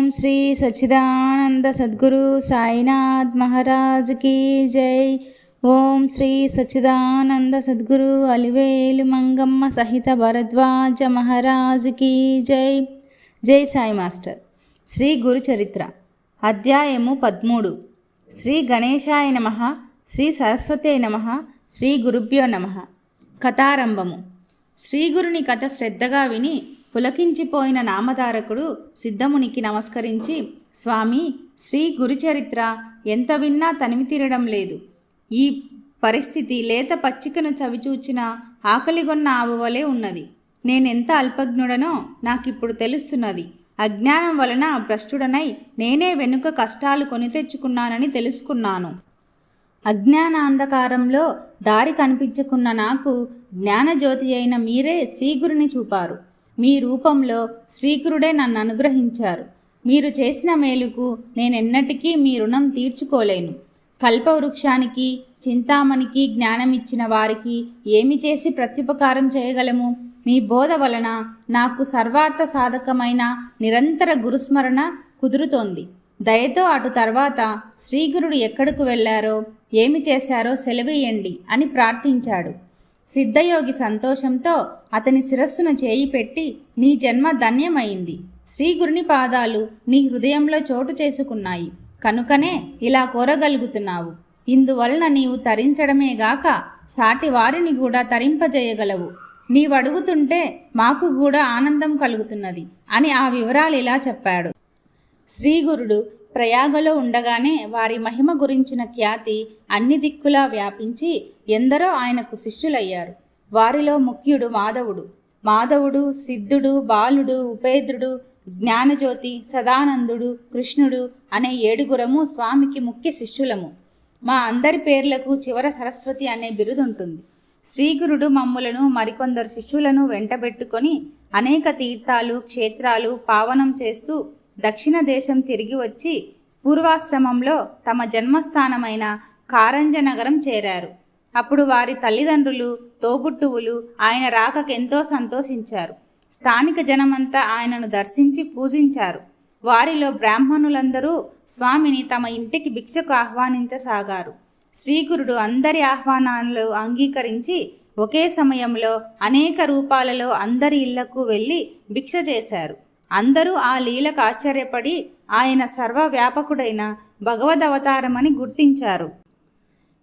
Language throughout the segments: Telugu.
ఓం శ్రీ సచ్చిదానంద సద్గురు సాయినాథ్ మహారాజ్ కీ జై. ఓం శ్రీ సచ్చిదానంద సద్గురు అలివేలు మంగమ్మ సహిత భరద్వాజ మహారాజ్ కీ జై. జై సాయి మాస్టర్. శ్రీ గురు చరిత్ర. అధ్యాయము పదమూడు. శ్రీ గణేశాయ నమ శ్రీ సరస్వతే నమ శ్రీ గురుభ్యో నమ. కథారంభము. శ్రీగురుని కథ శ్రద్ధగా విని పులకించిపోయిన నామధారకుడు సిద్ధమునికి నమస్కరించి స్వామి శ్రీ గురుచరిత్ర ఎంత విన్నా తనివి తీరడం లేదు. ఈ పరిస్థితి లేత పచ్చికను చవిచూచిన ఆకలిగొన్న ఆవు వలె ఉన్నది. నేనెంత అల్పజ్ఞుడనో నాకిప్పుడు తెలుస్తున్నది. అజ్ఞానం వలన భ్రష్టుడనై నేనే వెనుక కష్టాలు కొని తెచ్చుకున్నానని తెలుసుకున్నాను. అజ్ఞానాంధకారంలో దారి కనిపించుకున్న నాకు జ్ఞానజ్యోతి అయిన మీరే శ్రీగురిని చూపారు. మీ రూపంలో శ్రీకురుడే నన్ను అనుగ్రహించారు. మీరు చేసిన మేలుకు నేనెన్నటికీ మీ రుణం తీర్చుకోలేను. కల్పవృక్షానికి చింతామణికి జ్ఞానమిచ్చిన వారికి ఏమి చేసి ప్రత్యుపకారం చేయగలము? మీ బోధ వలన నాకు సర్వార్థ సాధకమైన నిరంతర గురుస్మరణ కుదురుతోంది. దయతో అటు తర్వాత శ్రీగురుడు ఎక్కడకు వెళ్ళారో ఏమి చేశారో సెలవేయండి అని ప్రార్థించాడు. సిద్ధయోగి సంతోషంతో అతని శిరస్సును చేయి పెట్టి నీ జన్మ ధన్యమైంది. శ్రీగురుని పాదాలు నీ హృదయంలో చోటు చేసుకున్నాయి. కనుకనే ఇలా కోరగలుగుతున్నావు. ఇందువలన నీవు తరించడమే గాక సాటి వారిని కూడా తరింపజేయగలవు. నీవడుగుతుంటే మాకు కూడా ఆనందం కలుగుతున్నది అని ఆ వివరాలు ఇలా చెప్పాడు. శ్రీగురుడు ప్రయాగలో ఉండగానే వారి మహిమ గురించిన ఖ్యాతి అన్ని దిక్కులా వ్యాపించి ఎందరో ఆయనకు శిష్యులయ్యారు. వారిలో ముఖ్యుడు మాధవుడు. మాధవుడు సిద్ధుడు బాలుడు ఉపేంద్రుడు జ్ఞానజ్యోతి సదానందుడు కృష్ణుడు అనే ఏడుగురము స్వామికి ముఖ్య శిష్యులము. మా అందరి పేర్లకు చివర సరస్వతి అనే బిరుదుంటుంది. శ్రీగురుడు మమ్ములను మరికొందరు శిష్యులను వెంటబెట్టుకొని అనేక తీర్థాలు క్షేత్రాలు పావనం చేస్తూ దక్షిణ దేశం తిరిగి వచ్చి పూర్వాశ్రమంలో తమ జన్మస్థానమైన కారంజనగరం చేరారు. అప్పుడు వారి తల్లిదండ్రులు తోబుట్టువులు ఆయన రాకకెంతో సంతోషించారు. స్థానిక జనమంతా ఆయనను దర్శించి పూజించారు. వారిలో బ్రాహ్మణులందరూ స్వామిని తమ ఇంటికి భిక్షకు ఆహ్వానించసాగారు. శ్రీగురుడు అందరి ఆహ్వానాలు అంగీకరించి ఒకే సమయంలో అనేక రూపాలలో అందరి ఇళ్ళకు వెళ్ళి భిక్ష చేశారు. అందరూ ఆ లీలకు ఆశ్చర్యపడి ఆయన సర్వవ్యాపకుడైన భగవదవతారమని గుర్తించారు.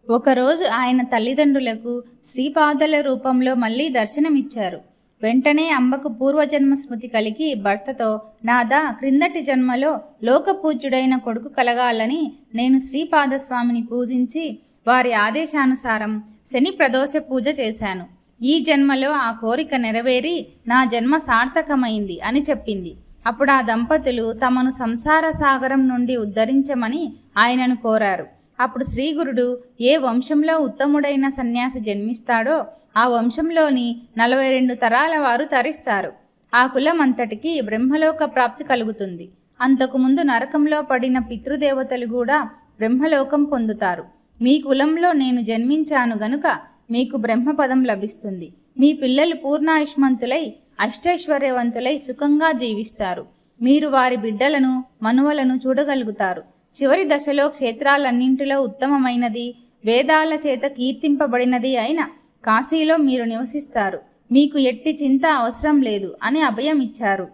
ఒకరోజు ఆయన తల్లిదండ్రులకు శ్రీపాదల రూపంలో మళ్ళీ దర్శనమిచ్చారు. వెంటనే అంబకు పూర్వజన్మ స్మృతి కలిగి భర్తతో నాదా క్రిందటి జన్మలో లోకపూజ్యుడైన కొడుకు కలగాలని నేను శ్రీపాదస్వామిని పూజించి వారి ఆదేశానుసారం శని ప్రదోష పూజ చేశాను. ఈ జన్మలో ఆ కోరిక నెరవేరి నా జన్మ సార్థకమైంది అని చెప్పింది. అప్పుడు ఆ దంపతులు తమను సంసార సాగరం నుండి ఉద్ధరించమని ఆయనను కోరారు. అప్పుడు శ్రీగురుడు ఏ వంశంలో ఉత్తముడైన సన్యాసి జన్మిస్తాడో ఆ వంశంలోని నలభై రెండు తరాల వారు తరిస్తారు. ఆ కులం అంతటికి బ్రహ్మలోక ప్రాప్తి కలుగుతుంది. అంతకుముందు నరకంలో పడిన పితృదేవతలు కూడా బ్రహ్మలోకం పొందుతారు. మీ కులంలో నేను జన్మించాను గనుక మీకు బ్రహ్మపదం లభిస్తుంది. మీ పిల్లలు పూర్ణాయుష్మంతులై అష్టైశ్వర్యవంతులై సుఖంగా జీవిస్తారు. మీరు వారి బిడ్డలను మనువలను చూడగలుగుతారు. చివరి దశలో క్షేత్రాలన్నింటిలో ఉత్తమమైనది వేదాల చేత కీర్తింపబడినది అయిన కాశీలో మీరు నివసిస్తారు. మీకు ఎట్టి చింత అవసరం లేదు అని అభయం ఇచ్చారు.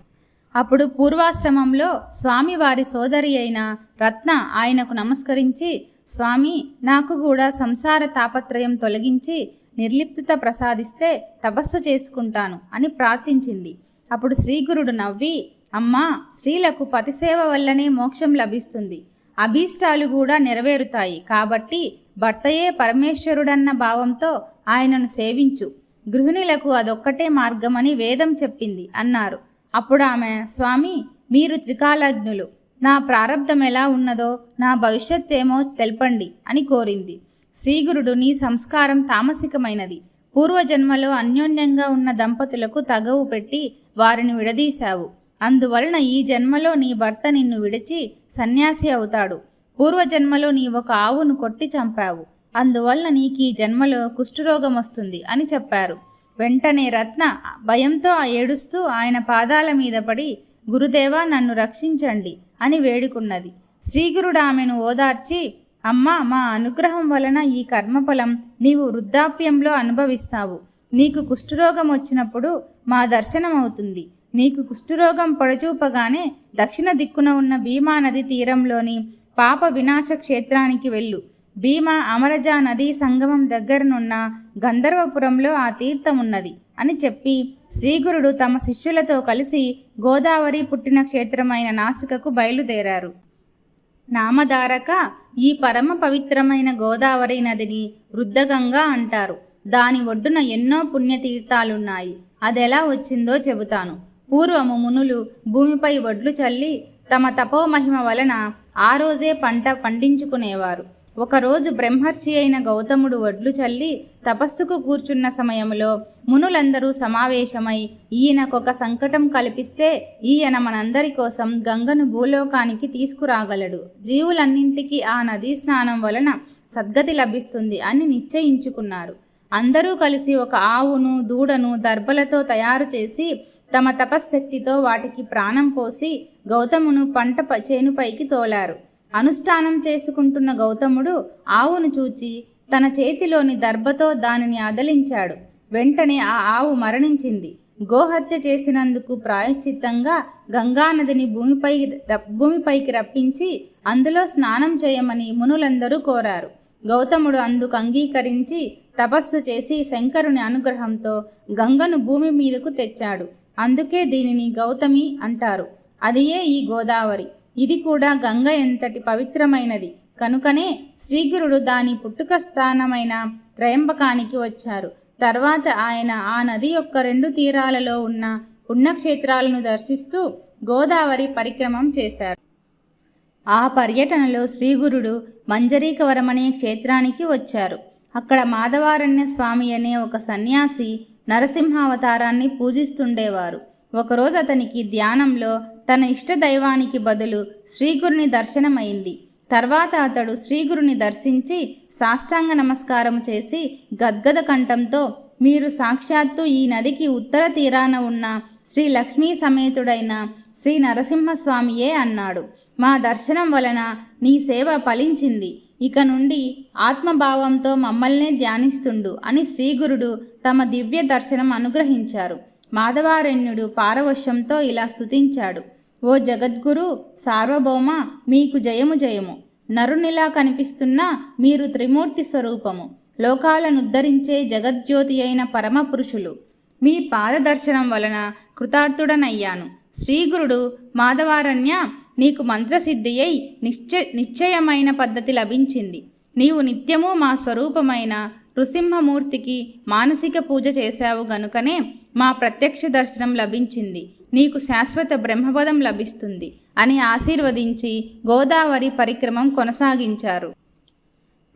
అప్పుడు పూర్వాశ్రమంలో స్వామి వారి సోదరి అయిన రత్న ఆయనకు నమస్కరించి స్వామి నాకు కూడా సంసార తాపత్రయం తొలగించి నిర్లిప్తత ప్రసాదిస్తే తపస్సు చేసుకుంటాను అని ప్రార్థించింది. అప్పుడు శ్రీగురుడు నవ్వి అమ్మా స్త్రీలకు పతిసేవ వల్లనే మోక్షం లభిస్తుంది. అభీష్టాలు కూడా నెరవేరుతాయి. కాబట్టి భర్తయే పరమేశ్వరుడన్న భావంతో ఆయనను సేవించు. గృహిణులకు అదొక్కటే మార్గమని వేదం చెప్పింది. అన్నారు. అప్పుడు ఆమె స్వామి మీరు త్రికాలజ్ఞులు. నా ప్రారంధం ఎలా ఉన్నదో నా భవిష్యత్ ఏమో తెలపండి అని కోరింది. శ్రీగురుడు నీ సంస్కారం తామసికమైనది. పూర్వజన్మలో అన్యోన్యంగా ఉన్న దంపతులకు తగవు పెట్టి వారిని విడదీశావు. అందువలన ఈ జన్మలో నీ భర్త నిన్ను విడిచి సన్యాసి అవుతాడు. పూర్వజన్మలో నీ ఒక ఆవును కొట్టి చంపావు. అందువలన నీకు ఈ జన్మలో కుష్ఠరోగం వస్తుంది అని చెప్పారు. వెంటనే రత్న భయంతో ఏడుస్తూ ఆయన పాదాల మీద పడి గురుదేవా నన్ను రక్షించండి అని వేడుకున్నది. శ్రీగురుడు ఆమెను ఓదార్చి అమ్మ మా అనుగ్రహం వలన ఈ కర్మఫలం నీవు వృద్ధాప్యంలో అనుభవిస్తావు. నీకు కుష్ఠరోగం వచ్చినప్పుడు మా దర్శనం అవుతుంది నీకు కుష్ఠరోగం పొడచూపగానే దక్షిణ దిక్కున ఉన్న భీమా నది తీరంలోని పాప వినాశ క్షేత్రానికి వెళ్ళు. భీమా అమరజా నదీ సంగమం దగ్గరనున్న గంధర్వపురంలో ఆ తీర్థం ఉన్నది అని చెప్పి శ్రీగురుడు తమ శిష్యులతో కలిసి గోదావరి పుట్టిన క్షేత్రమైన నాసికకు బయలుదేరారు. నామధారక ఈ పరమ పవిత్రమైన గోదావరి నదిని వృద్ధగంగా అంటారు. దాని ఒడ్డున ఎన్నో పుణ్యతీర్థాలున్నాయి. అదెలా వచ్చిందో చెబుతాను. పూర్వము మునులు భూమిపై వడ్లు చల్లి తమ తపోమహిమ వలన ఆ రోజే పంట పండించుకునేవారు. ఒకరోజు బ్రహ్మర్షి అయిన గౌతముడు వడ్లు చల్లి తపస్సుకు కూర్చున్న సమయంలో మునులందరూ సమావేశమై ఈయనకొక సంకటం కల్పిస్తే ఈయన మనందరి కోసం గంగను భూలోకానికి తీసుకురాగలడు. జీవులన్నింటికీ ఆ నదీ స్నానం వలన సద్గతి లభిస్తుంది అని నిశ్చయించుకున్నారు. అందరూ కలిసి ఒక ఆవును దూడను దర్భలతో తయారు చేసి తమ తపశ్శక్తితో వాటికి ప్రాణం పోసి గౌతమును పంట చేనుపైకి తోలారు. అనుష్ఠానం చేసుకుంటున్న గౌతముడు ఆవును చూచి తన చేతిలోని దర్భతో దానిని అదలించాడు. వెంటనే ఆ ఆవు మరణించింది. గోహత్య చేసినందుకు ప్రాయశ్చిత్తంగా గంగానదిని భూమిపై భూమిపైకి రప్పించి అందులో స్నానం చేయమని మునులందరూ కోరారు. గౌతముడు అందుకు అంగీకరించి తపస్సు చేసి శంకరుని అనుగ్రహంతో గంగను భూమి మీదకు తెచ్చాడు. అందుకే దీనిని గౌతమి అంటారు. అదియే ఈ గోదావరి. ఇది కూడా గంగ ఎంతటి పవిత్రమైనది. కనుకనే శ్రీగురుడు దాని పుట్టుక స్థానమైన త్రయంబకానికి వచ్చారు. తర్వాత ఆయన ఆ నది యొక్క రెండు తీరాలలో ఉన్న పుణ్యక్షేత్రాలను దర్శిస్తూ గోదావరి పరిక్రమం చేశారు. ఆ పర్యటనలో శ్రీగురుడు మంజరీకవరమనే క్షేత్రానికి వచ్చారు. అక్కడ మాధవారణ్య స్వామి అనే ఒక సన్యాసి నరసింహావతారాన్ని పూజిస్తుండేవారు. ఒకరోజు అతనికి ధ్యానంలో తన ఇష్ట దైవానికి బదులు శ్రీగురుని దర్శనమైంది. తర్వాత అతడు శ్రీగురుని దర్శించి సాష్టాంగ నమస్కారం చేసి గద్గద కంఠంతో మీరు సాక్షాత్తు ఈ నదికి ఉత్తర తీరాన ఉన్న శ్రీ లక్ష్మీ సమేతుడైన శ్రీ నరసింహస్వామియే అన్నాడు. మా దర్శనం వలన నీ సేవ ఫలించింది. ఇక నుండి ఆత్మభావంతో మమ్మల్నే ధ్యానిస్తుండు అని శ్రీగురుడు తమ దివ్య దర్శనం అనుగ్రహించారు. మాధవారణ్యుడు పారవశ్యంతో ఇలా స్తుతించాడు. ఓ జగద్గురు సార్వభౌమ మీకు జయము జయము. నరునిలా కనిపిస్తున్న మీరు త్రిమూర్తి స్వరూపము. లోకాలను ఉద్ధరించే జగజ్యోతి అయిన పరమ పురుషులు మీ పాదదర్శనం వలన కృతార్థుడనయ్యాను. శ్రీగురుడు మాధవారణ్య నీకు మంత్రసిద్ధి అయి నిశ్చ నిశ్చయమైన పద్ధతి లభించింది. నీవు నిత్యము మా స్వరూపమైన నృసింహమూర్తికి మానసిక పూజ చేశావు గనుకనే మా ప్రత్యక్ష దర్శనం లభించింది. నీకు శాశ్వత బ్రహ్మపదం లభిస్తుంది అని ఆశీర్వదించి గోదావరి పరిక్రమం కొనసాగించారు.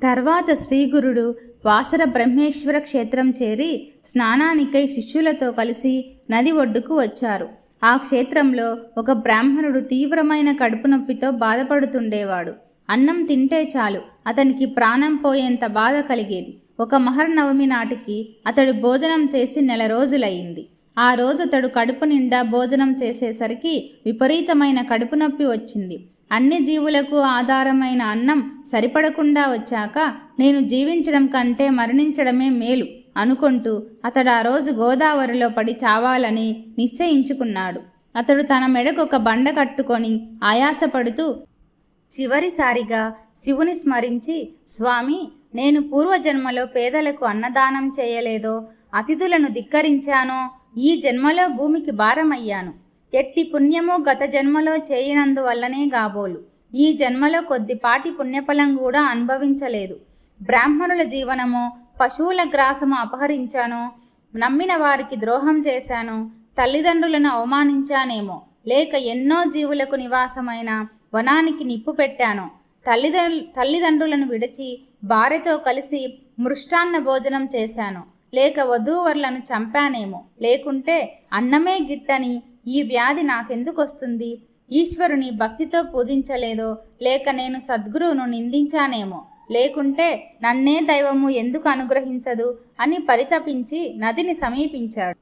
తర్వాత శ్రీగురుడు వాసర బ్రహ్మేశ్వర క్షేత్రం చేరి స్నానానికై శిష్యులతో కలిసి నది ఒడ్డుకు వచ్చారు. ఆ క్షేత్రంలో ఒక బ్రాహ్మణుడు తీవ్రమైన కడుపు నొప్పితో బాధపడుతుండేవాడు. అన్నం తింటే చాలు అతనికి ప్రాణం పోయేంత బాధ కలిగేది. ఒక మహర్నవమి నాటికి అతడు భోజనం చేసి నెల రోజులయ్యింది. ఆ రోజు అతడు కడుపు నిండా భోజనం చేసేసరికి విపరీతమైన కడుపు నొప్పి వచ్చింది. అన్ని జీవులకు ఆధారమైన అన్నం సరిపడకుండా వచ్చాక నేను జీవించడం కంటే మరణించడమే మేలు. అనుకుంటూ అతడు ఆ రోజు గోదావరిలో పడి చావాలని నిశ్చయించుకున్నాడు. అతడు తన మెడకు ఒక బండ కట్టుకొని ఆయాసపడుతూ చివరిసారిగా శివుని స్మరించి స్వామి నేను పూర్వజన్మలో పేదలకు అన్నదానం చేయలేదో అతిథులను ధిక్కరించానో ఈ జన్మలో భూమికి భారమయ్యాను. ఎట్టి పుణ్యము గత జన్మలో చేయనందువల్లనే గాబోలు. ఈ జన్మలో కొద్దిపాటి పుణ్యఫలం కూడా అనుభవించలేదు. బ్రాహ్మణుల జీవనము పశువుల గ్రాసము అపహరించాను నమ్మిన వారికి ద్రోహం చేశాను తల్లిదండ్రులను అవమానించానేమో లేక ఎన్నో జీవులకు నివాసమైన వనానికి నిప్పు పెట్టాను. తల్లిదండ్రు తల్లిదండ్రులను విడిచి భార్యతో కలిసి మృష్టాన్న భోజనం చేశాను. లేక వధూవరులను చంపానేమో లేకుంటే అన్నమే గిట్టని ఈ వ్యాధి నాకెందుకు వస్తుంది ఈశ్వరుని భక్తితో పూజించలేదో లేక నేను సద్గురువును నిందించానేమో? లేకుంటే నన్నే దైవము ఎందుకు అనుగ్రహించదు? అని పరితపించి నదిని సమీపించాడు.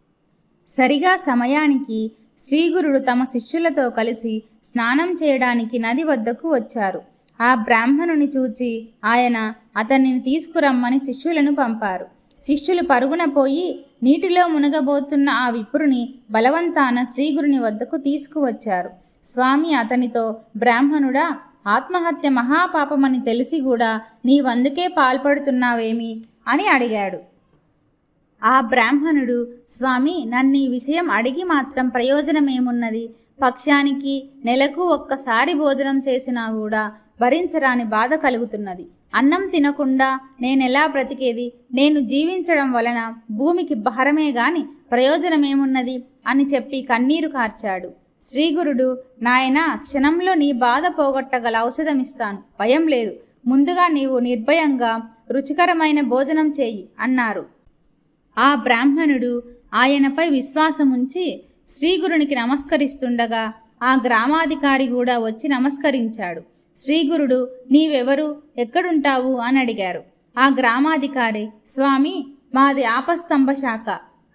సరిగా సమయానికి శ్రీగురుడు తమ శిష్యులతో కలిసి స్నానం చేయడానికి నది వద్దకు వచ్చారు. ఆ బ్రాహ్మణుని చూచి ఆయన అతనిని తీసుకురమ్మని శిష్యులను పంపారు. శిష్యులు పరుగున పోయి నీటిలో మునగబోతున్న ఆ విప్రుని బలవంతాన శ్రీగురుని వద్దకు తీసుకువచ్చారు. స్వామి అతనితో బ్రాహ్మణుడా ఆత్మహత్య మహాపాపమని తెలిసి కూడా నీవందుకే పాల్పడుతున్నావేమి? అని అడిగాడు. ఆ బ్రాహ్మణుడు స్వామి నన్ను ఈ విషయం అడిగి మాత్రం ప్రయోజనమేమున్నది? పక్షానికి నెలకు ఒక్కసారి భోజనం చేసినా కూడా భరించరాని బాధ కలుగుతున్నది. అన్నం తినకుండా నేనెలా బ్రతికేది? నేను జీవించడం వలన భూమికి భారమే గాని ప్రయోజనమేమున్నది? అని చెప్పి కన్నీరు కార్చాడు. శ్రీగురుడు నాయన క్షణంలో నీ బాధ పోగొట్టగల ఔషధమిస్తాను. భయం లేదు. ముందుగా నీవు నిర్భయంగా రుచికరమైన భోజనం చేయి అన్నారు. ఆ బ్రాహ్మణుడు ఆయనపై విశ్వాసముంచి శ్రీగురునికి నమస్కరిస్తుండగా ఆ గ్రామాధికారి కూడా వచ్చి నమస్కరించాడు. శ్రీగురుడు నీవెవరు? ఎక్కడుంటావు అని అడిగారు. ఆ గ్రామాధికారి స్వామి మాది ఆపస్తంభ శాఖ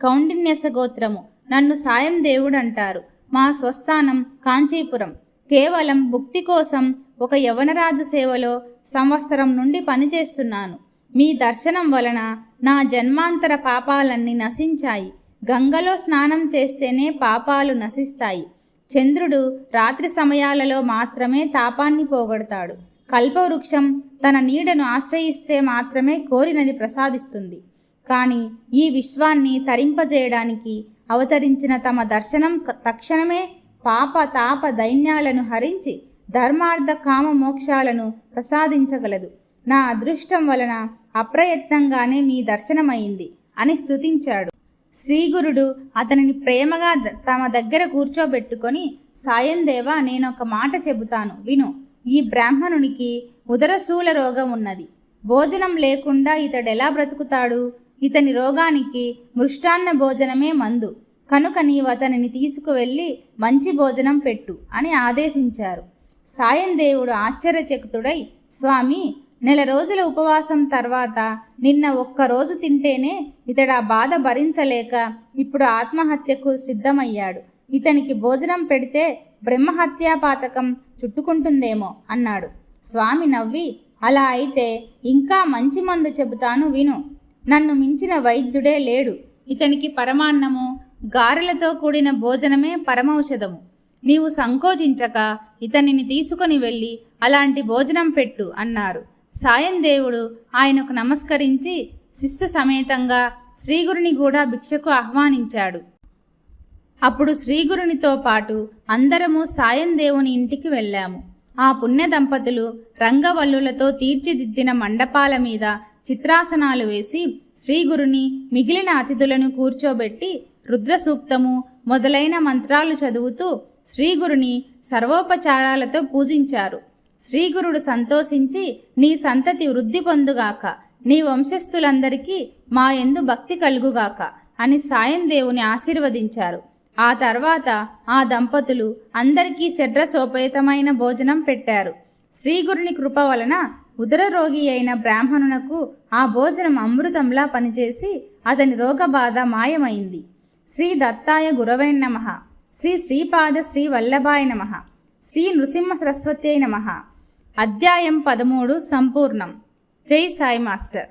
కౌండిన్యస గోత్రము నన్ను సాయం దేవుడు అంటారు మా స్వస్థానం కాంచీపురం. కేవలం భుక్తి కోసం ఒక యవనరాజు సేవలో సంవత్సరం నుండి పనిచేస్తున్నాను. మీ దర్శనం వలన నా జన్మాంతర పాపాలన్నీ నశించాయి. గంగలో స్నానం చేస్తేనే పాపాలు నశిస్తాయి. చంద్రుడు రాత్రి సమయాలలో మాత్రమే తాపాన్ని పోగొడతాడు. కల్పవృక్షం తన నీడను ఆశ్రయిస్తే మాత్రమే కోరినది ప్రసాదిస్తుంది. కానీ ఈ విశ్వాన్ని తరింపజేయడానికి అవతరించిన తమ దర్శనం తక్షణమే పాప తాప దైన్యాలను హరించి ధర్మార్థ కామ మోక్షాలను ప్రసాదించగలదు. నా అదృష్టం వలన అప్రయత్నంగానే మీ దర్శనమైంది అని స్తుతించాడు. శ్రీగురుడు అతనిని ప్రేమగా తమ దగ్గర కూర్చోబెట్టుకొని సాయందేవా నేనొక మాట చెబుతాను విను. ఈ బ్రాహ్మణునికి ఉదరశూల రోగం ఉన్నది. భోజనం లేకుండా ఇతడెలా బ్రతుకుతాడు? ఇతని రోగానికి మృష్టాన్న భోజనమే మందు. కనుక నీవు అతనిని తీసుకువెళ్ళి మంచి భోజనం పెట్టు అని ఆదేశించారు. సాయం దేవుడు ఆశ్చర్యచకుతుడై స్వామి నెల రోజుల ఉపవాసం తర్వాత నిన్న ఒక్క రోజు తింటేనే ఇతడు ఆ బాధ భరించలేక ఇప్పుడు ఆత్మహత్యకు సిద్ధమయ్యాడు. ఇతనికి భోజనం పెడితే బ్రహ్మహత్యాపాతకం చుట్టుకుంటుందేమో అన్నాడు. స్వామి నవ్వి అలా అయితే ఇంకా మంచి మందు చెబుతాను విను. నన్ను మించిన వైద్యుడే లేడు. ఇతనికి పరమాన్నము గారెలతో కూడిన భోజనమే పరమౌషధము. నీవు సంకోచించక ఇతనిని తీసుకుని వెళ్ళి అలాంటి భోజనం పెట్టు అన్నారు. సాయం దేవుడు ఆయనకు నమస్కరించి శిష్య సమేతంగా శ్రీగురుని కూడా భిక్షకు ఆహ్వానించాడు. అప్పుడు శ్రీగురునితో పాటు అందరము సాయం దేవుని ఇంటికి వెళ్ళాము. ఆ పుణ్య దంపతులు రంగవల్లులతో తీర్చిదిద్దిన మండపాల మీద చిత్రాసనాలు వేసి శ్రీగురుని మిగిలిన అతిథులను కూర్చోబెట్టి రుద్రసూక్తము మొదలైన మంత్రాలు చదువుతూ శ్రీగురుని సర్వోపచారాలతో పూజించారు. శ్రీగురుడు సంతోషించి నీ సంతతి వృద్ధి పొందుగాక. నీ వంశస్థులందరికీ మా యందు భక్తి కలుగుగాక అని సాయం దేవుని ఆశీర్వదించారు. ఆ తర్వాత ఆ దంపతులు అందరికీ శడ్రసోపేతమైన భోజనం పెట్టారు. శ్రీగురుని కృప వలన ఉదర రోగి అయిన బ్రాహ్మణునకు ఆ భోజనం అమృతంలా పనిచేసి అతని రోగబాధ మాయమైంది. శ్రీ దత్తాయ గురవై నమ. శ్రీ శ్రీపాద శ్రీ వల్లభాయ నమ. శ్రీ నృసింహ సరస్వతి నమ. అధ్యాయం పదమూడు సంపూర్ణం. జై సాయి మాస్టర్.